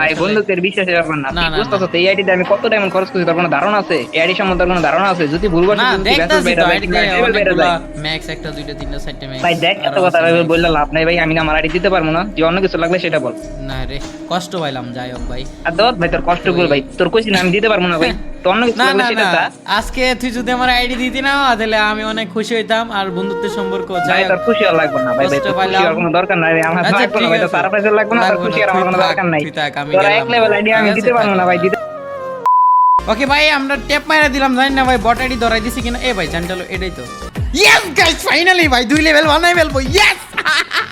ভাই বন্ধুত্বের বিশ্বাসের ব্যাপার না। তুই বুঝতেছ তো এই আইডিতে আমি কত ডায়মন্ড খরচ করছি তোর কোনো ধারণা আছে? এই আইডি সম্বন্ধে কোনো ধারণা আছে? যদি ভুল বসে না যদি তো। ম্যাক্স একটা দুইটা তিনটা ম্যাক্স ভাই দেখ এত কথা ভাই বললে লাভ নাই ভাই আমি না আমার আইডি দিতে পারব না। তুই অন্য কিছু লাগলে সেটা বল। না রে কষ্ট পাইলাম যাই হোক ভাই। আর দর ভাই তোর কষ্ট কর ভাই। তোর কইছি না আমি দিতে পারব না ভাই। না না না। আজকে তুই যদি আমার আইডি দিতি না তাহলে আমি অনেক খুশি হইতাম আর বন্ধুত্বের সম্পর্ক ভাই তোর খুশি হওয়া লাগবে না ভাই ভাই তোর খুশি। হওয়ার কোনো দরকার নাই আমার আচ্ছা, লাগবে না ভাই তোর সারপ্রাইজ লাগবে না তোর খুশি হওয়ার আমার কোনো দরকার নাই। আমি তোর এক লেভেল আইডি আমি দিতে পারব না ভাই দিতে ওকে ভাই আমরা টেপ মাইরা দিলাম জানি না ভাই বটাডি ধরাই দিছি কিনা। এ ভাই জানটালো এটাই তো। ইয়েস গাইস ফাইনালি ভাই দুই লেভেল বানাই ফেলব। ইয়েস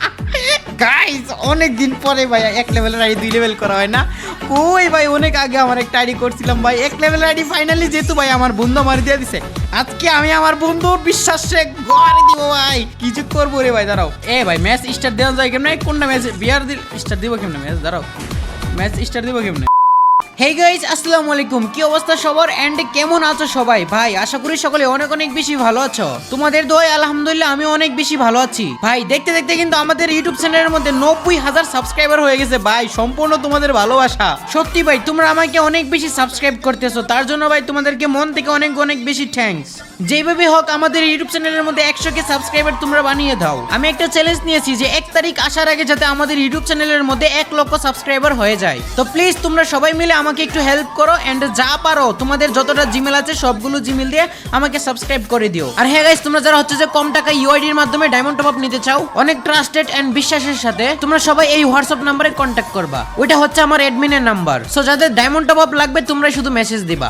গাইস অনেক দিন পরে ভাই, এক লেভেলের আইডি দুই লেভেল করা হয় না। কই ভাই, অনেক আগে আমার একটা আইডি করছিলাম ভাই। এক লেভেলের আইডি ফাইনালি যেহেতু ভাই আমার বন্ধু আমার দিয়ে দিছে। আজকে আমি আমার বন্ধুর বিশ্বাসে গড়ে দিব ভাই। কিছু করব রে ভাই, দাঁড়াও। এ ভাই ম্যাচ স্টার দেওয়া যায় কেমনে? কোনটা ম্যাচ বিয়ার স্টার দিব কেমনে? ম্যাচ দাঁড়াও। ম্যাচ স্টার দিব কেমনে? হেই গাইজ আসসালামু আলাইকুম। কি অবস্থা সবার? এন্ড কেমন আছো সবাই? ভাই, আশা করি সকলে অনেক অনেক বেশি ভালো আছো। তোমাদের দোয়ায় আলহামদুলিল্লাহ আমি অনেক বেশি ভালো আছি। ভাই, দেখতে দেখতে কিন্তু আমাদের ইউটিউব চ্যানেলের মধ্যে নব্বই হাজার সাবস্ক্রাইবার হয়ে গেছে। ভাই, সম্পূর্ণ তোমাদের ভালোবাসা। সত্যি ভাই, তোমরা আমাকে অনেক বেশি সাবস্ক্রাইব করতেছো। তার জন্য ভাই, তোমাদেরকে মন থেকে অনেক অনেক বেশি থ্যাঙ্কস যেভাবে হোক, আমাদের ইউটিউব চ্যানেলের মধ্যে একশো কে সাবস্ক্রাইবার তোমরা বানিয়ে দাও। আমি একটা চ্যালেঞ্জ নিয়েছি যে এক তারিখ আসার আগে যাতে আমাদের ইউটিউব চ্যানেলের মধ্যে এক লক্ষ সাবস্ক্রাইবার হয়ে যায়। তো প্লিজ তোমরা সবাই মিলে আমাকে একটু হেল্প করো এন্ড যা পারো, তোমাদের যতটা জিমেল আছে সবগুলো জিমেল দিয়ে আমাকে সাবস্ক্রাইব করে দিও। আর হ্যাঁ গাইস তোমরা যারা হচ্ছে যে কম টাকা ইউআইডির মাধ্যমে ডায়মন্ড টপ আপ নিতে চাও, অনেক ট্রাস্টেড এন্ড বিশ্বাসের সাথে তোমরা সবাই এই হোয়াটসঅ্যাপ নাম্বারে কন্ট্যাক্ট করবা। ওইটা হচ্ছে আমার অ্যাডমিনের নাম্বার সো যাদের ডায়মন্ড টপ আপ লাগবে তোমরা শুধু মেসেজ দিবা।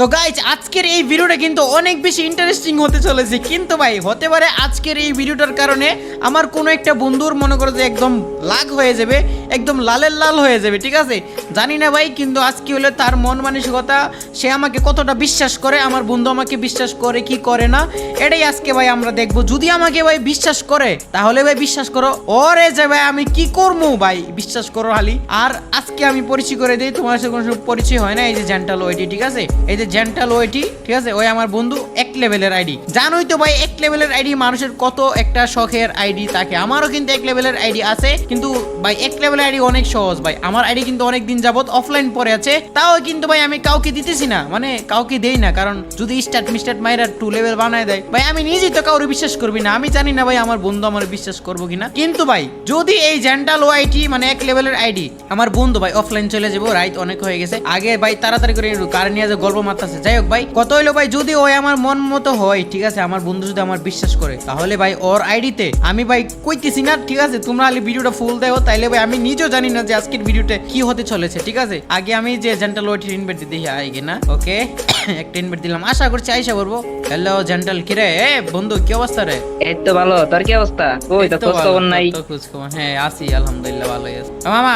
তো গাইজ আজকের এই ভিডিওটা কিন্তু অনেক বেশি ইন্টারেস্টিং হতে চলেছে। কিন্তু ভাই, হতে পারে আজকের এই ভিডিওটার কারণে আমার কোনো একটা বন্ধুর মনে করো যে একদম লাগ হয়ে যাবে, একদম লালের লাল হয়ে যাবে, ঠিক আছে? জানি না ভাই, কিন্তু আজকে হলে তার মন মানসিকতা, সে আমাকে কতটা বিশ্বাস করে, আমার বন্ধু আমাকে বিশ্বাস করে কি করে না, এটাই আজকে ভাই আমরা দেখব। যদি আমাকে ভাই বিশ্বাস করে, তাহলে ভাই বিশ্বাস করো, ওরে যে ভাই আমি কি করব ভাই? বিশ্বাস করো হালি আর আজকে আমি পরিচয় করে দিই, তোমার সাথে কোনো পরিচয় হয় না, এই যে জেন্টাল ওইটি ঠিক আছে? এই যে জেন্টাল ওইটি ঠিক আছে? ওই আমার বন্ধু এক লেভেলের আইডি জানোই তো ভাই, এক লেভেলের আইডি মানুষের কত একটা শখের আইডি থাকে। আমারও কিন্তু এক লেভেলের আইডি আছে, কিন্তু ভাই, এক লেভেলের আইডি অনেক সহজ ভাই। আমার আইডি কিন্তু অনেক দিন যাবত অফলাইন পরে আছে। তাও কিন্তু ভাই, আমি কাউকে দিতেছি না। মানে কাউকে দেই না, কারণ যদি স্টার্ট মিস্টার্ট মাইরা টু লেভেল বানায় দেয়, ভাই, আমি নিজেই তো কাউরে বিশ্বাস করবি না। আমি জানি না ভাই, আমার বন্ধু আমার বিশ্বাস করব কিনা। কিন্তু ভাই, যদি এই জেন্টাল ও আইটি মানে এক লেভেলের আইডি আমার বন্ধু ভাই অফলাইন চলে যাব রাইট অনেক হয়ে গেছে। আগে ভাই, তাড়াতাড়ি করে কার নিয়ে গল্প মারতেছে যাই হোক ভাই কত হইল ভাই? যদি ওই আমার মন মতো হয় ঠিক আছে আমার বন্ধু যদি আমার বিশ্বাস করে তাহলে ভাই ওর আইডিতে আমি ভাই কইতেছি না ঠিক আছে? তোমরা আলি ভিডিওটা ফুল দেও তাইলে ভাই আমি নিজেও জানি না যে আজকের ভিডিওতে কি হতে চলেছে ঠিক আছে? আগে আমি যে জেন্টাল ওইটি ইনভাইট দিতে আইগে না ওকে? একটা ইনভাইট দিলাম। আশা করছি আইসা করব। হ্যালো জেন্টাল কিরে? এ বন্ধু কি অবস্থা রে? এই তো ভালো তোর কি অবস্থা? ওই তো খোঁজ খবর নাই? খোঁজ খবর। হ্যাঁ আছি আলহামদুলিল্লাহ ভালোই আছি। মামা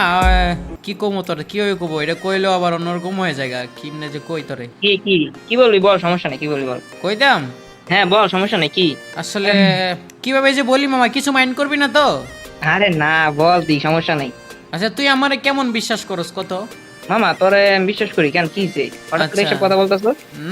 কি কমো তোরে? কি হয়ে কবো? এটা কইলো আবার অন্যরকম হয়ে যায় কিমনে যে কই তোরে? কি কি? কি বলবি বল সমস্যা নাই কি বলবি বল? কইতাম হ্যাঁ বল সমস্যা নাই কি? আসলে কীভাবে যে বলি মামা কিছু মাইন্ড করবি না তো? আরে না বল দি সমস্যা নাই। আচ্ছা তুই আমারে কেমন বিশ্বাস করস কত? মামা তোরে আমি বিশ্বাস করি কেন? কি? হঠাৎ করে আচ্ছা। এসব কথা বলতেছ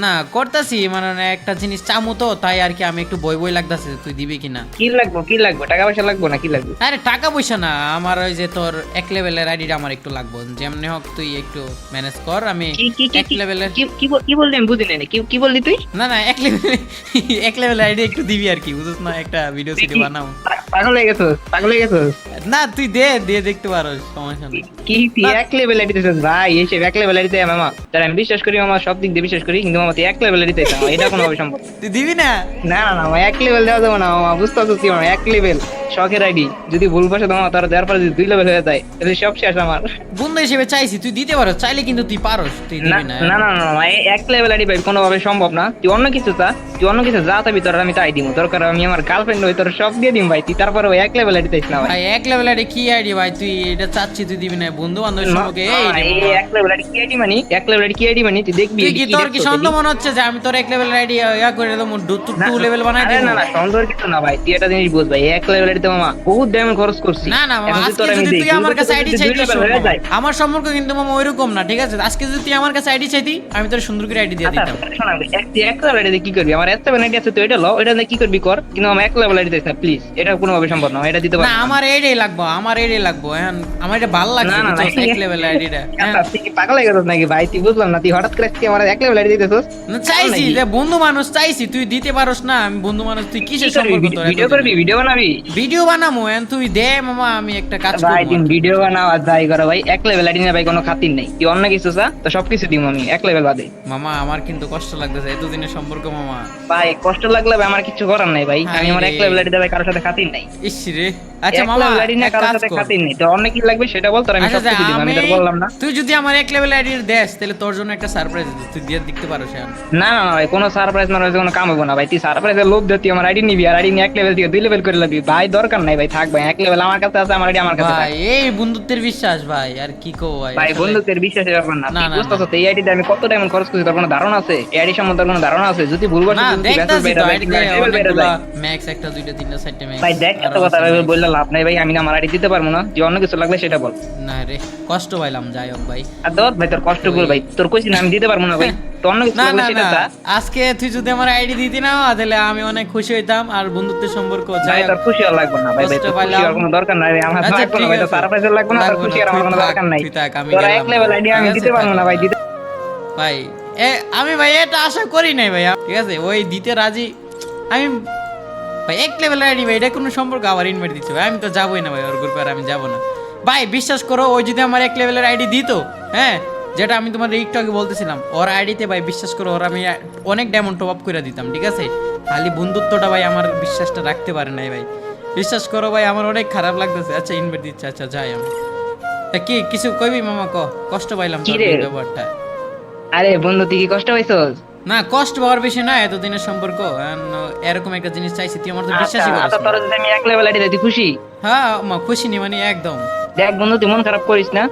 না করতাছি মানে একটা জিনিস চামু তো তাই আর কি আমি একটু বই বই লাগতাছে তুই দিবি কিনা? কি লাগবো কি লাগবো? টাকা পয়সা লাগবো না কি লাগবে? আরে টাকা পয়সা না আমার ওই যে তোর এক লেভেলের আইডিটা আমার একটু লাগবে। যেমনি হোক তুই একটু ম্যানেজ কর আমি এক লেভেলের কি কি বললি আমি বুঝি কি কি বললি তুই? না না এক লেভেল এক লেভেল আইডি একটু দিবি আর কি বুঝছ না একটা ভিডিও সিডি বানাও। পাগল হয়ে গেছো পাগল হয়ে গেছো। না তুই দে দিয়ে দেখতে পারো সমস্যা নেই। কি তুই এক লেভেলে দিতেছিস ভাই? এসে এক লেভেলে দিতে মামা। তার আমি বিশ্বাস করি মামা সব দিক দিয়ে বিশ্বাস করি কিন্তু মামা তুই এক লেভেলে দিতে এটা কোনো ভাবে সম্ভব তুই দিবি না? না না না মামা, এক লেভেল দেওয়া যাবে না মামা বুঝতে পারছিস মামা এক লেভেল শখের আইডি। যদি ভুল বসে মামা তার দেওয়ার পরে যদি দুই লেভেল হয়ে যায় তাহলে সব শেষ আমার। বন্ধু হিসেবে চাইছি তুই দিতে পারো চাইলে কিন্তু তুই পারোস তুই দিবি না। না না না এক লেভেল আইডি ভাই কোনোভাবে সম্ভব না। তুই অন্য কিছু চা তুই অন্য কিছু যা চাবি তোর আমি তাই দিব দরকার আমি আমার গার্লফ্রেন্ড হই তোর সব দিয়ে দিম ভাই। তুই তারপরে ওই এক লেভেল আইডি না ভাই। এক লেভেল আইডি কি আইডি ভাই? তুই এটা চাচ্ছি তুই দিবি না। বন্ধু বান্ধবের না, সম্পর্কে এই। এক লেভেল আইডি কি আইডি মানি? এক লেভেল আইডি কি আইডি মানি? তুই দেখবি কি তোর কি সন্দেহ মনে হচ্ছে যে আমি তোর এক লেভেল আইডি ইয়া করে দেবো টু লেভেল বানাই দেবো? না না সন্দেহের কিছু না ভাই। তুই একটা জিনিস বুঝ ভাই এক লেভেল আইডিতে মামা বহুত ডায়মন্ড খরচ করছি। না না মামা আজকে যদি তুই আমার কাছে আইডি চাইতি হয়ে সম্পর্ক কিন্তু মামা ওইরকম না ঠিক আছে? আজকে যদি তুই আমার কাছে আইডি চাইতি আমি তোর সুন্দর করে আইডি দিয়ে আচ্ছা, দিতাম। এক- তে কি করবি? আমার level ID আছে তুই এটা লো এটা কি করবি কর? কিন্তু আমার এক লেভেল আইডি দিস না প্লিজ এটা কোনোভাবে সম্ভব না এটা দিতে পারব না। আমার এইটাই লাগবো আমার এটাই লাগবো এখন আমার এটা ভালো লাগছে না, না, এক লেভেল আইডিটা আচ্ছা, তুই কি পাগল হয়ে গেছিস নাকি ভাই? তুই বুঝলাম না তুই হঠাৎ করে আজকে আমার এক লেভেল আইডি দিতেছিস? চাইছি বন্ধু মানুষ চাইছি তুই দিতে পারোস না আমি বন্ধু মানুষ তুই কিসের সম্পর্ক তোর ভিডিও করবি? ভিডিও বানাবি? ভিডিও বানামো এখন তুই দে মামা আমি একটা কাজ ভাই করব তুমি ভিডিও বানাও আর যাই করো ভাই এক লেভেল আইডি না ভাই কোনো খাতির নেই। তুই অন্য কিছু চা তো সবকিছু দিব আমি এক লেভেল বাদে। মামা আমার কিন্তু কষ্ট লাগতেছে এতদিনের সম্পর্ক মামা। ভাই কষ্ট লাগলে ভাই আমার কিছু করার নাই ভাই। আমি আমার এক লেভেল আইডি ভাই কারোর সাথে খাতির নাই। ইস রে। আচ্ছা এক মামা level ID না কারোর সাথে খাতির নেই। তো অন্য কি লাগবে সেটা বল তোর আমি আচ্ছা সব কিছু আমি তোর আমি বললাম না। তুই যদি আমার এক লেভেল আইডি দেস তাহলে তোর জন্য একটা সারপ্রাইজ তুই দিয়ে দেখতে পারোস এখন না না ভাই কোনো সারপ্রাইজ না মারপ্রাইজ কোনো কাম হবে না ভাই। তুই সারপ্রাইজের লোভ দিয়ে তুই আমার আইডি নিবি আর আইডি নিয়ে এক লেভেল থেকে দুই লেভেল করে লাগবি ভাই দরকার নাই ভাই থাক ভাই এক লেভেল আমার কাছে আছে আমার আমার কাছে ভাই এই বন্ধুত্বের বিশ্বাস ভাই আর কি কো ভাই ভাই বন্ধুত্বের বিশ্বাসের ব্যাপার না না, তুই না, বুঝতেছ তো এই আইডিতে আমি কত ডায়মন্ড খরচ করছি তোর কোনো ধারণা আছে? এই আইডি সম্বন্ধে কোনো ধারণা আছে? যদি ভুল না দেখতাছি তো ম্যাক্স একটা দুইটা তিনটা চারটা ম্যাক্স ভাই দেখ এত কথা ভাই বললে লাভ নাই ভাই আমি না আমার আইডি দিতে পারব না। তুই অন্য কিছু লাগলে সেটা বল। না রে কষ্ট পাইলাম যাই হোক ভাই। আর দর ভাই তোর কষ্ট কর ভাই তোর কইছি না আমি দিতে পারব না ভাই। না না না। আজকে তুই যদি আমার আইডি দিতি না তাহলে আমি অনেক খুশি হইতাম আর বন্ধুত্বের সম্পর্ক ভাই তোর খুশি হওয়া লাগবে না ভাই ভাই তোর খুশি। হওয়ার কোনো দরকার নাই আমার আচ্ছা, ভাই তোর আছে। সারপ্রাইজের লাগবে না তোর খুশি হওয়ার আমার কোনো দরকার নাই। তোর এক লেভেল আইডি আমি দিতে পারব না ভাই দিতে ভাই এ আমি ভাই এটা আশা করি নাই ভাই ঠিক আছে? ওই দিতে রাজি। আমি ভাই এক লেভেল আইডি ভাই এটা কোনো সম্পর্ক আবার ইনভাইট দিচ্ছে ভাই আমি তো যাবোই না ভাই ওর গ্রুপে আর আমি যাব না। ভাই বিশ্বাস করো ওই যদি আমার এক লেভেলের আইডি দিত হ্যাঁ যেটা আমি তোমার আগে বলতেছিলাম ওর আইডিতে ভাই বিশ্বাস করো ওর আমি অনেক ডায়মন্ড টপ আপ করে দিতাম ঠিক আছে? খালি বন্ধুত্বটা ভাই আমার বিশ্বাসটা রাখতে পারে নাই ভাই। বিশ্বাস করো ভাই আমার অনেক খারাপ লাগতেছে। আচ্ছা ইনভাইট দিচ্ছে আচ্ছা যাই আমি। তা কি কিছু কইবি মামা ক? কষ্ট পাইলাম তোর ব্যাপারটা আরে বন্ধু তুই কি কষ্ট পাইছস? না কষ্ট পাওয়ার বেশি না এতদিনের সম্পর্ক। এরকম একটা জিনিস চাইছি তুই আমার তো আচ্ছা বিশ্বাসই করিস আচ্ছা। তোর যদি আমি এক লেভেল আইডি দিই খুশি? হ্যাঁ মা খুশি নি মানে একদম। দেখ বন্ধু তুই মন খারাপ করিস না।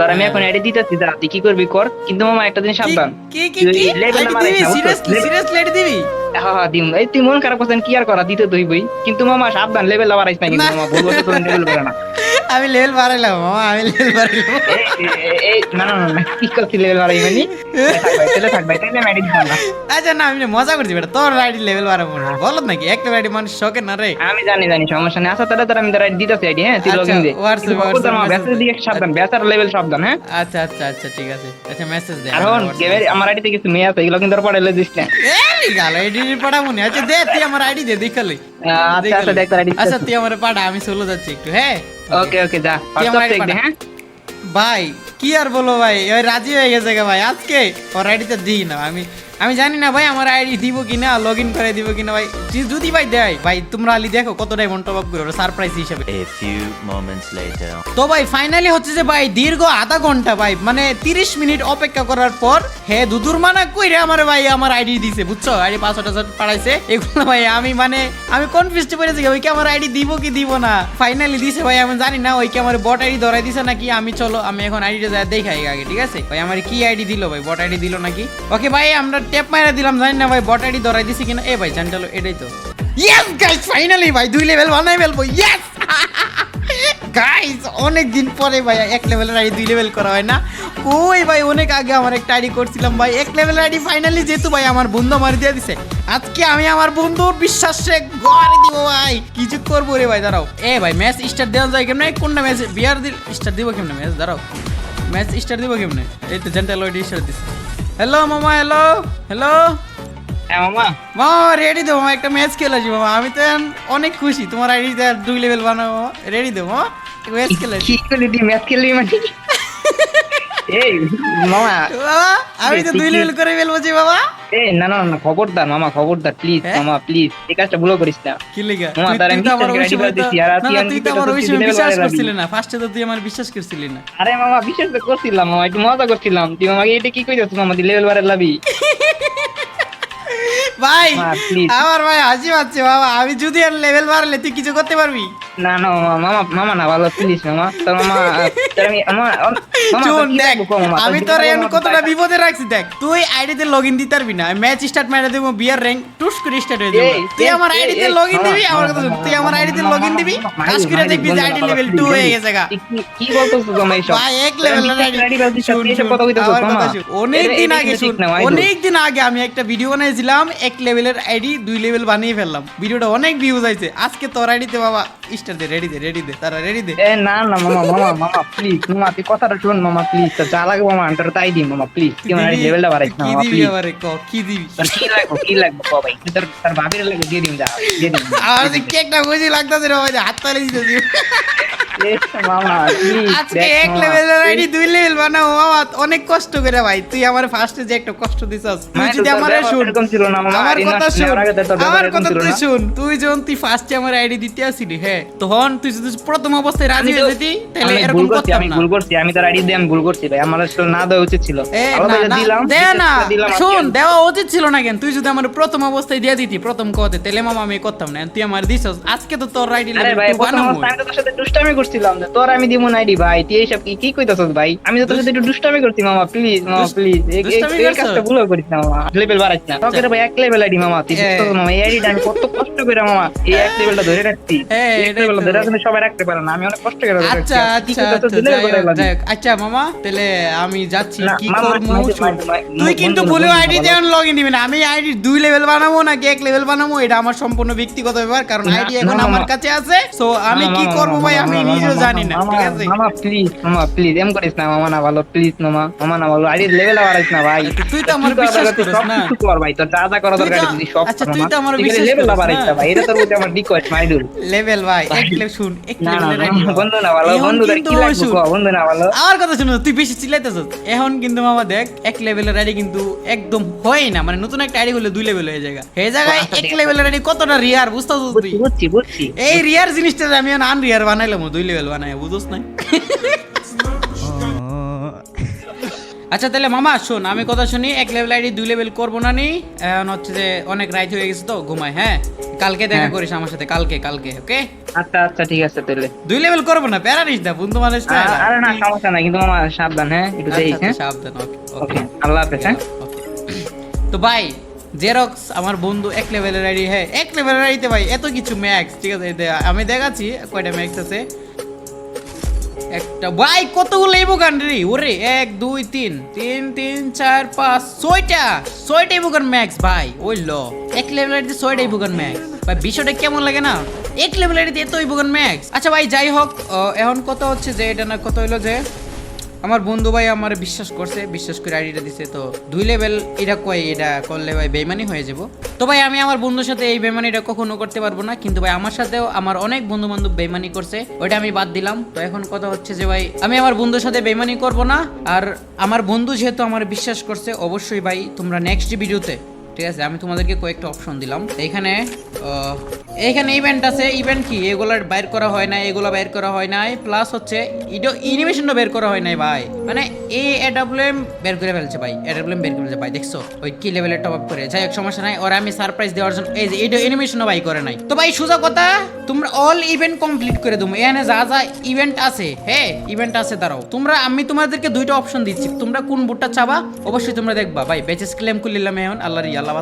তোর আমি হ্যাঁ। এখন আইডি দিতেছি যা তুই কি করবি কর। কিন্তু মামা একটা জিনিস সাবধান। কি কি? সিরিয়াসলি সিরিয়াসলি দিবি? হ্যাঁ হ্যাঁ দিম। এই তুই মন খারাপ করছেন কি আর করা? দিতে দইবই বই। কিন্তু মামা সাবধান লেভেল আবার আইস না কিন্তু মামা বলব তোর লেভেল করে না। আমি লেভেল বাড়াইলাম মামা আমি লেভেল বাড়াইলাম। না না না, কি করছি লেভেল বাড়াই মানে আচ্ছা না আমি মজা করছি বেটা তোর আইডি লেভেল বাড়াবো না। বলত নাকি একটা আইডি মানুষ শখের না রে? আমি জানি জানি সমস্যা নেই। আচ্ছা তাহলে তোর আমি তোর আইডি দিতেছি আইডি হ্যাঁ তুই লগইন দে সাবধান ব্যাসার লেভেল সাবধান হ্যাঁ? আচ্ছা আচ্ছা আচ্ছা ঠিক আছে। আচ্ছা মেসেজ দে হন গেমের আমার আইডিতে কিছু মেয়ে আছে এগুলো কিন্তু পড়াইলে দিস না। এই গাল আইডি পাঠাবো না। আচ্ছা দে তুই আমার আইডি দে দেখালে। আচ্ছা আচ্ছা দেখ তোর আইডি। আচ্ছা তুই আমার পাঠা আমি চলে যাচ্ছি একটু হ্যাঁ? ওকে ওকে যা হোয়াটসঅ্যাপ দে হ্যাঁ? ভাই কি আর বলো ভাই? ওই রাজি হয়ে গেছে গে ভাই আজকে? ওর রাইডিতে দিই না আমি আমি জানি না ভাই আমার আইডি দিব কিনা লগ ইন করে দিব কিনা ভাই। যদি- যদি ভাই দেয় ভাই তোমরা আলি দেখো কত ডায়মন্ড টপ আপ করে সারপ্রাইজ হিসেবে। A few moments later. তো ভাই ফাইনালি হচ্ছে যে ভাই দীর্ঘ আধা ঘণ্টা ভাই মানে তিরিশ মিনিট অপেক্ষা করার পর হে দুদুর মানা কইরে আমার ভাই আমার আইডি দিছে বুঝছ? আইডি পাসওয়ার্ড টাসওয়ার্ড পাঠাইছে। এগুলো ভাই আমি মানে আমি কনফিউজড পড়ে গেছি ওই কি আমার আইডি দিব কি দিব না? ফাইনালি দিছে ভাই আমি জানি না ওই কি আমার বট আইডি ধরাই দিছে নাকি আমি চলো আমি এখন আইডিটা যা দেখাই আগে ঠিক আছে? ভাই আমার কি আইডি দিল ভাই বট আইডি দিল নাকি? ওকে ভাই আমরা ট্যাপ মাইরা দিলাম, জানি না ভাই বট আইডি ধরাই দিছি কিনা। এ ভাই জান এটাই তো। ইয়েস গাইস ফাইনালি ভাই, দুই লেভেল বানাই ফেলব ইয়েস গাইস অনেক দিন পরে, ভাই, এক লেভেলের আইডি দুই লেভেল করা হয় না। কই ভাই, অনেক আগে আমার একটা আইডি করছিলাম, ভাই, এক লেভেলের আইডি ফাইনালি যেহেতু, ভাই, আমার বন্ধু আমার দিয়ে দিছে। আজকে আমি আমার বন্ধুর বিশ্বাসে গড়ে দিব, ভাই। কিছু করব রে, ভাই, দাঁড়াও। এ ভাই ম্যাচ স্টার্ট দেওয়া যায় কেমনে? কোনটা ম্যাচ বিয়ার দিল স্টার্ট দিব কেমনে ম্যাচ দাঁড়াও। ম্যাচ স্টার্ট দিব কেমনে? এই তো জেন্টাল স্টার্ট দিছে। হ্যালো মামা হ্যালো হ্যালো হ্যাঁ মামা। মামা রেডি দেবো মামা একটা ম্যাচ খেলেছি মামা। আমি তো অনেক খুশি। তোমার আইডি দুই লেভেল বানাবো রেডি দেবো ম্যাচ খেলেছি ম্যাচ খেলবি মানে? এই মামা। আমি তো দুই লেভেল করে ফেলব বাবা। এই না না না খবরদার মামা খবরদার প্লিজ? মামা প্লিজ এই কাজটা ভুলো করিস না। কি লেগা? মামা, তার আমি আমার বিশ্বাস ওই করে সময় তো- দিছি, আর তুই আমি তো তো আমার ওই সময় বিশ্বাস করছিলি না। ফার্স্টে তো তুই আমার বিশ্বাস করছিলি না। আরে মামা বিশ্বাস তো করছিলাম মামা একটু মজা করছিলাম। তুই মামাকে এটা কি কইছিস মামা তুই লেভেল লাবি? ভাই আমার ভাই হাসি পাচ্ছে বাবা। আমি যদি আর লেভেল বাড়লে তুই কিছু করতে পারবি? না না মামা মামা না ভালো প্লিজ মামা। তোর মামা তোর আমি মামা আমি তোর এখন কতটা বিপদে রাখছি দেখ তুই আইডিতে লগ ইন দিতে পারবি না ম্যাচ স্টার্ট মেরে দেবো বিয়ার র্যাঙ্ক টুস করে স্টার্ট হয়ে যাবে। তুই আমার আইডিতে এই, লগ ইন মামা, দিবি আমার কথা শোন, তুই আমার আইডিতে মামা, লগ দিবি? কাজ করে দেখবি যে আইডি লেভেল 2 হয়ে গেছে গা। কি- বলতেছিস তোমরা এইসব? ভাই এক লেভেল বলছিস, আমার মামা। অনেক দিন আগে শুন না। অনেক দিন আগে আমি একটা ভিডিও বানাইছিলাম এক লেভেলের আইডি দুই লেভেল বানিয়ে ফেললাম। ভিডিওটা অনেক ভিউজ আইছে। আজকে তোর আইডিতে বাবা স্টার্ট দে রেডি দে রেডি দে তারা রেডি দে এ না না মামা মামা মামা প্লিজ মামা তুই কথাটা শোন মামা প্লিজ তোর যা লাগে মামা আন্টার তাই দিম মামা প্লিজ আমার দিবি? লেভেলটা বাড়াইছ না মামা প্লিজ আবার ক কি দিবি? তোর কি লাগবে কি লাগবে ক ভাই? তোর তোর ভাবির লাগে দিয়ে দিম যা দিয়ে দিম আমার যে কেকটা বুঝি লাগতাছে রে ভাই হাত তালে দিতে দিও মামা আজকে এক লেভেলের আইডি দুই লেভেল বানাবো মামা অনেক কষ্ট করে ভাই। তুই আমার ফার্স্টে যে একটা কষ্ট দিছস তুই যদি আমার শুন আমার কথা শুন তো আমার কথা তুই। শুন তুই যখন তুই ফার্স্টে আমার আইডি দিতে আসিলি হ্যাঁ তখন তুই যদি প্রথম অবস্থায় রাজি হয়ে যেতি তাহলে এরকম করতাম আমি ভুল করছি আমি তোর আইডি আমি ভুল করছি ভাই আমার আসলে না দেওয়া উচিত ছিল। না, দিলাম দে না। শোন দেওয়া উচিত ছিল না কেন? তুই যদি আমার প্রথম অবস্থায় দিয়ে দিতি প্রথম কথা তাহলে মামা আমি করতাম না। তুই আমার দিছস আজকে তো তোর আইডি আরে ভাই প্রথম অবস্থায় আমি তো তোর সাথে দুষ্টামি করছিলাম তোর আমি দিব আইডি ভাই তুই এইসব কি কি কইতাছস ভাই? আমি তো তোর সাথে একটু দুষ্টামি করছি মামা প্লিজ মামা প্লিজ এই? কাজটা ভুল করিস না মামা। লেভেল বাড়াইছ না। তোকে ভাই এক লেভেল আইডি মামা তুই। মামা এই আইডিটা আমি কত কষ্ট করে মামা এই এক লেভেলটা ধরে রাখছি। এটাই লেভেলটা তো। ধরে সবাই রাখতে পারে না আমি অনেক কষ্ট করে আচ্ছা আচ্ছা আচ্ছা। আচ্ছা মামা তাহলে আমি যাচ্ছি। কি মামা, করব? মামা, শোন। মামা, তুই কিন্তু না, বলে বন্ধু না, আইডি ভালো। লগ ইন দিবি না। আমি আইডি দুই লেভেল বানাবো নাকি এক লেভেল বানাবো? এটা আমার সম্পূর্ণ ব্যক্তিগত ব্যাপার কারণ আইডি এখন আমার কাছে আছে। সো আমি কি করব ভাই? আমি নিজেও জানি না ঠিক আছে? মামা প্লিজ মামা প্লিজ এম করিস না মামা না ভালো প্লিজ মামা মামা না ভালো। আরে লেভেল বাড়াইস না ভাই। তুই তো আমার বিশ্বাস করিস না। কিছু কর ভাই তোর যা যা করা তুই দরকার তো- তুই সব আচ্ছা, তুই তো আমার লেভেল বাড়াইস ভাই এটা তোর প্রতি আমার রিকোয়েস্ট মাইদুল। লেভেল ভাই। এক লেভেল শুন এক না না লেভেলের না, আইডি বন্ধু না ভালো বন্ধু কি লাগবে বন্ধু না ভালো। আমার কথা শুনো তুই বেশি এখন কিন্তু মামা দেখ এক লেভেলের আইডি কিন্তু একদম হয় না মানে নতুন একটা আইডি হলে দুই লেভেল হয়ে যায় এই জায়গায় এক লেভেলের আইডি কতটা রিয়ার বুঝতেছ তুই? বুঝছি বুঝছি বুঝছি। এই রিয়ার জিনিসটা আমি আন রিয়ার বানাইলাম দুই লেভেল বানাই বুঝোস না আচ্ছা তাহলে মামা শোন আমি কথা শুনি এক লেভেল আইডি দুই লেভেল করব না নি। এখন হচ্ছে যে অনেক রাইট হয়ে গেছে তো ঘুমাই হ্যাঁ? কালকে দেখা হ্যাঁ। করিস আমার সাথে কালকে কালকে ওকে? আচ্ছা আচ্ছা ঠিক আছে তাহলে। দুই লেভেল করব না প্যারা নিস না বন্ধু মানুষ না আরে না সমস্যা নাই কিন্তু মামা সাবধান হ্যাঁ? একটু আচ্ছা, দেখিস আচ্ছা, হ্যাঁ? সাবধান ওকে ওকে আল্লাহ হাফেজ হ্যাঁ? তো ভাই জেরক্স আমার বন্ধু এক লেভেলের আইডি হ্যাঁ এক লেভেলের আইডিতে ভাই এত কিছু ম্যাক্স ঠিক আছে আমি দেখাচ্ছি কয়টা ম্যাক্স আছে? একটা, ভাই, কতগুলো ইবোগান রে? ওরে, এক, দুই, তিন তিন তিন, চার, পাঁচ, ছয়টা ছয়টা ইবোগান ম্যাক্স ভাই ওই ল এক লেভেল যে ছয়টা ইবোগান ম্যাক্স ভাই, বিষয়টা কেমন লাগে না? এক লেভেলের এত ইবোগান ম্যাক্স আচ্ছা ভাই, যাই হোক এখন কত হচ্ছে যে, এটা না কত হইল যে আমার বন্ধু ভাই আমার বিশ্বাস করছে, বিশ্বাস করে আইডিটা দিছে, তো দুই লেভেল এটা কয়, এটা করলে ভাই বেমানি হয়ে যাব। তো ভাই আমি আমার বন্ধুর সাথে এই বেমানিটা কখনো করতে পারব না, কিন্তু ভাই আমার সাথেও আমার অনেক বন্ধু বান্ধব বেমানি করছে, ওইটা আমি বাদ দিলাম। তো এখন কথা হচ্ছে যে ভাই, আমি আমার বন্ধুর সাথে বেমানি করব না, আর আমার বন্ধু যেহেতু আমার বিশ্বাস করছে, অবশ্যই ভাই তোমরা নেক্সট ভিডিওতে ঠিক আছে, আমি তোমাদেরকে কয়েকটা অপশন দিলাম। এখানে এখানে ইভেন্ট আছে ইভেন্ট কি? এগুলো বাইর করা হয় না এগুলো বাইর করা হয় নাই প্লাস হচ্ছে ইডো ইনিমেশনও বের করা হয় নাই ভাই। মানে এ বের করে ফেলছে ভাই বের করে ফেলছে ভাই, দেখছ? ওই কি লেভেলের টপ আপ করে? যাই সমস্যা নাই, ওরা আমি সারপ্রাইজ দেওয়ার জন্য এই যে এটা অ্যানিমেশনও ভাই করে নাই। তো ভাই, সোজা কথা, তোমরা অল ইভেন্ট কমপ্লিট করে দেবো। এখানে যা যা ইভেন্ট আছে হ্যাঁ ইভেন্ট আছে, দাঁড়াও। তোমরা, আমি তোমাদেরকে দুইটা অপশন দিচ্ছি। তোমরা কোন বুটটা চাবা? অবশ্যই তোমরা দেখবা। ভাই বেচেস ক্লেম করে নিলাম এখন। আল্লাহর আল্লাহ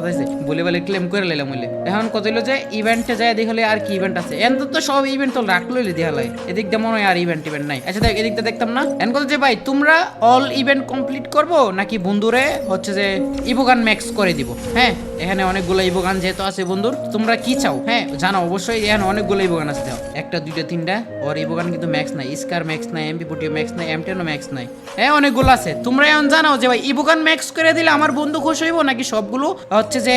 বলে বলে ক্লেম করে নিলাম বলে এখন কত হলো যে ইভেন্টে যায় দেখলে আর কি ইভেন্ট আছে? এন তো সব ইভেন্ট তো রাখল দেওয়া এদিক দিয়ে মনে হয় আর ইভেন্ট ইভেন্ট নাই। আচ্ছা দেখ, এদিকটা দেখতাম না। এন কথা যে ভাই, তোমরা অল ইভেন্ট কমপ্লিট করব? নাকি বন্ধুরে হচ্ছে যে ইভোগান ম্যাক্স করে দিব? হ্যাঁ? এখানে অনেকগুলো ইবোগান যেহেতু আছে বন্ধুর, তোমরা কি চাও? হ্যাঁ জানো, অবশ্যই এখানে অনেকগুলো ইবোগান আছে দাও একটা, দুইটা, তিনটা। ওর ইবোগান কিন্তু ম্যাক্স নাই স্কার ম্যাক্স নাই এমপি ফোর্টিও ম্যাক্স নাই এম টেনও ম্যাক্স নাই। হ্যাঁ অনেকগুলো আছে। তোমরা এখন জানাও যে ভাই, ইবোগান ম্যাক্স করে দিলে আমার বন্ধু খুশি হইব নাকি সবগুলো হচ্ছে যে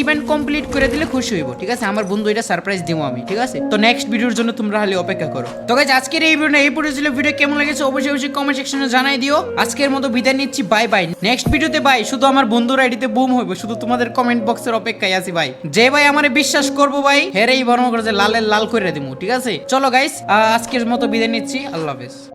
ইভেন্ট কমপ্লিট করে দিলে খুশি হইব, ঠিক আছে? আমার বন্ধু এটা সারপ্রাইজ দিব আমি, ঠিক আছে? তো নেক্সট ভিডিওর জন্য তোমরা হলে অপেক্ষা করো। তো গাইজ আজকের এই ভিডিও এই পর্যন্ত ছিল। ভিডিও কেমন লেগেছে অবশ্যই অবশ্যই কমেন্ট সেকশনে জানাই দিও। আজকের মতো বিদায় নিচ্ছি বাই বাই নেক্সট ভিডিওতে বাই শুধু আমার বন্ধুর আইডিতে বুম হইব শুধু তোমাদের কমেন্ট বক্সের অপেক্ষায় আছি ভাই। যে ভাই আমারে বিশ্বাস করব ভাই, হেরেই বর্ণ করে যে লালের লাল করে দিব ঠিক আছে? চলো গাইস আজকের মতো বিদায় নিচ্ছি, আল্লাহ হাফেজ।